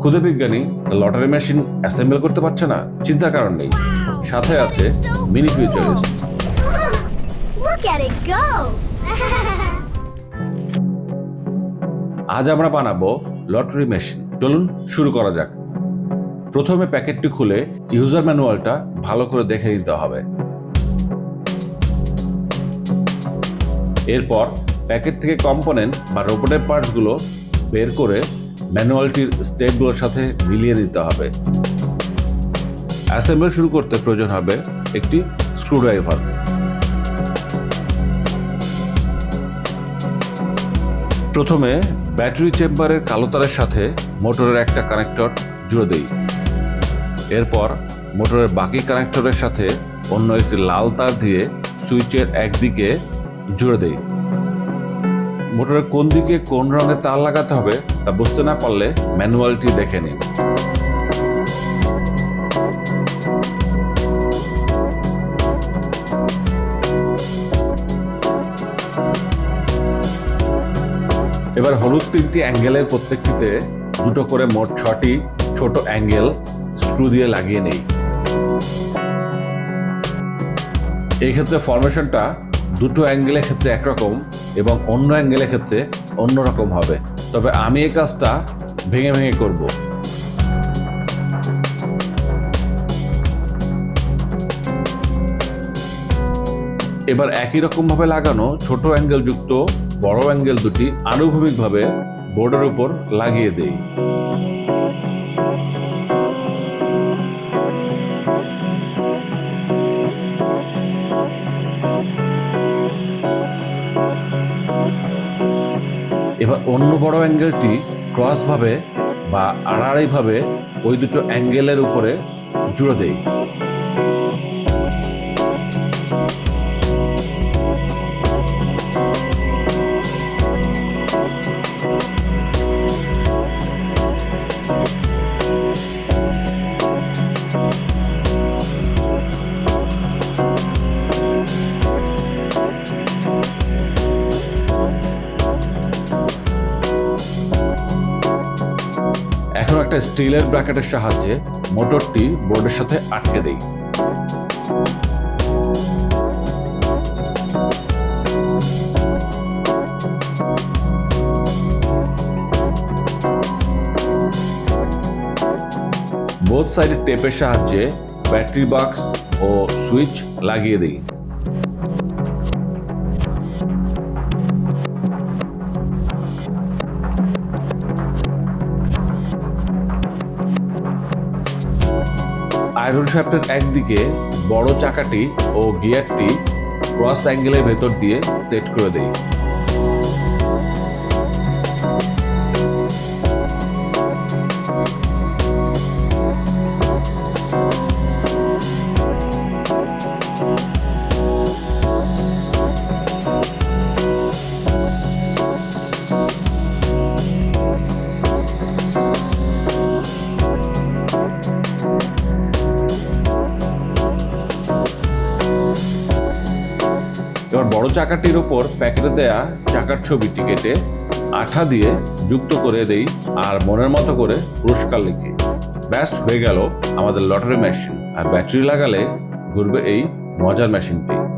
ক্ষুদে বিজ্ঞানী lottery machine assemble করতে পারছে না চিন্তার কারণ নেই। সাথে আছে মিনি ফিউচারিস্ট! আজ আমরা বানাবো লটারি মেশিন। চলুন শুরু করা যাক। প্রথমে প্যাকেটটি খুলে ইউজার ম্যানুয়ালটা ভালো করে দেখে নিতে হবে। এরপর প্যাকেট থেকে কম্পোনেন্ট বা রোবটের পার্টসগুলো বের করে ম্যানুয়ালটির স্টেপগুলোর সাথে মিলিয়ে দিতে হবে। অ্যাসেম্বল শুরু করতে প্রয়োজন হবে একটি স্ক্রুড্রাইভার। প্রথমে ব্যাটারি চেম্বারের কালো তারের সাথে মোটরের একটা কানেক্টর জুড়ে দেই। এরপর মোটরের বাকি কানেক্টরের সাথে অন্য একটি লাল তার দিয়ে সুইচের একদিকে জুড়ে দেই। মোটরের কোন দিকে কোন রঙের তার লাগাতে হবে তা বুঝতে না পারলে ম্যানুয়ালটি দেখে নিন। এবার হলুদ তিনটি অ্যাঙ্গেলের প্রত্যেকটিতে দুটো করে মোট ছটি ছোট অ্যাঙ্গেল স্ক্রু দিয়ে লাগিয়ে নেই। এই ক্ষেত্রে ফরমেশনটা দুটো অ্যাঙ্গেলের ক্ষেত্রে একরকম এবং অন্য অ্যাঙ্গেলের ক্ষেত্রে অন্যরকম হবে। তবে আমি এই কাজটা ভেঙে ভেঙে করব। এবার একই রকম ভাবে লাগানো ছোট অ্যাঙ্গেল যুক্ত বড় অ্যাঙ্গেল দুটি আনুভূমিকভাবে বোর্ডের উপর লাগিয়ে দেই। এবার অন্য বড় অ্যাঙ্গেলটি ক্রসভাবে বা আড়াআড়িভাবে ওই দুটো অ্যাঙ্গেলের উপরে জুড়ে দেই। একটা স্টিলের ব্র্যাকেটের সাহায্যে মোটরটি বোর্ডের সাথে আটকে দেই। বোথ সাইডের টেপের সাহায্যে ব্যাটারি বক্স ও সুইচ লাগিয়ে দিই। আয়রন শ্যাফটের একদিকে বড় চাকাটি ও গিয়ারটি ক্রস অ্যাঙ্গেলের ভেতর দিয়ে সেট করে দেই এবার বড় চাকাটির ওপর প্যাকেটে দেয়া চাকার ছবিটি কেটে আঠা দিয়ে যুক্ত করে দেই আর মনের মতো করে পুরস্কার লিখি। ব্যাস, হয়ে গেল আমাদের লটারি মেশিন। আর ব্যাটারি লাগালে ঘুরবে এই মজার মেশিনটি।